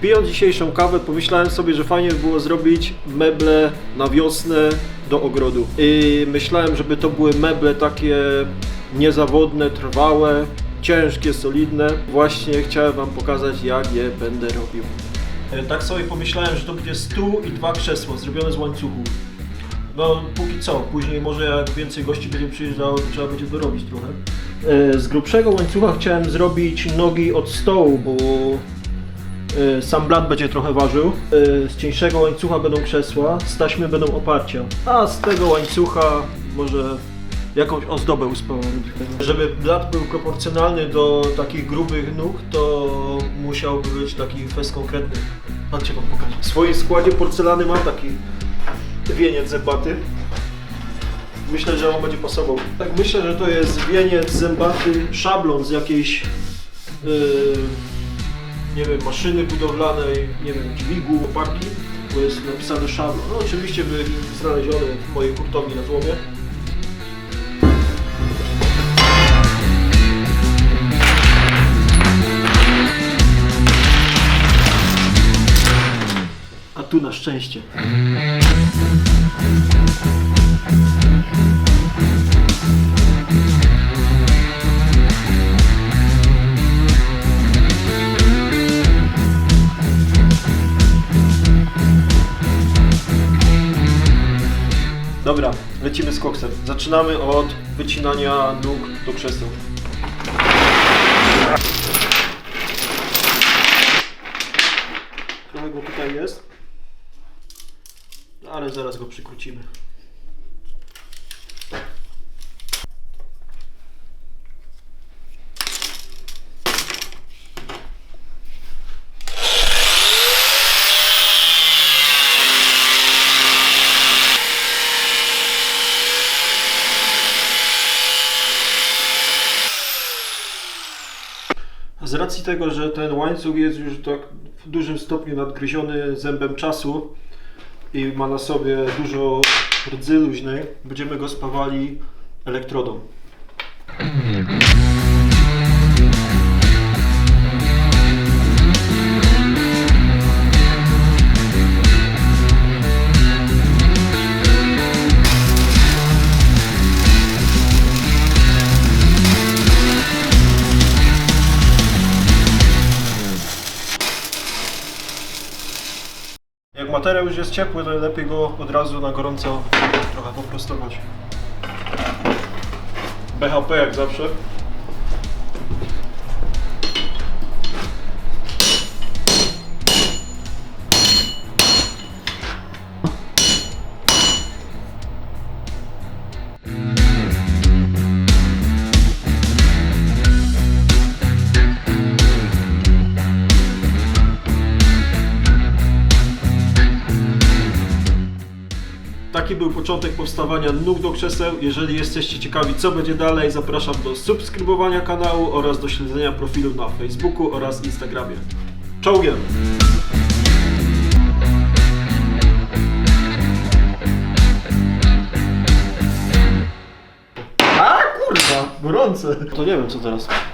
Pijąc dzisiejszą kawę, pomyślałem sobie, że fajnie by było zrobić meble na wiosnę do ogrodu. I myślałem, żeby to były meble takie niezawodne, trwałe, ciężkie, solidne. Właśnie chciałem Wam pokazać, jak je będę robił. E, Tak sobie pomyślałem, że to będzie stół i dwa krzesła zrobione z łańcuchów. No póki co, później może jak więcej gości będzie przyjeżdżało, to trzeba będzie dorobić trochę. E, Z grubszego łańcucha chciałem zrobić nogi od stołu, bo sam blat będzie trochę ważył. E, Z cieńszego łańcucha będą krzesła, z taśmy będą oparcia. A z tego łańcucha może jakąś ozdobę uspałem. Żeby blat był proporcjonalny do takich grubych nóg, to musiałby być taki fest konkretny. Chodźcie wam pokażę. W swoim składzie porcelany ma taki wieniec zębaty. Myślę, że on będzie pasował. Tak myślę, że to jest wieniec zębaty szablon z jakiejś yy, nie wiem, maszyny budowlanej, nie wiem, dźwigu, oparki, bo jest napisane szablon. No oczywiście były znalezione w mojej hurtowni na złomie. A tu na szczęście. Dobra, lecimy z koksem. Zaczynamy od wycinania nóg do krzeseł. Trochę go tutaj jest, ale zaraz go przykrócimy. Z racji tego, że ten łańcuch jest już tak w dużym stopniu nadgryziony zębem czasu i ma na sobie dużo rdzy luźnej, będziemy go spawali elektrodą. Jak materiał już jest ciepły, to lepiej go od razu na gorąco trochę poprostować. BHP jak zawsze. Taki był początek powstawania nóg do krzeseł. Jeżeli jesteście ciekawi co będzie dalej, zapraszam do subskrybowania kanału oraz do śledzenia profilu na Facebooku oraz Instagramie. Czołgiem! A kurwa, gorące! To nie wiem co teraz.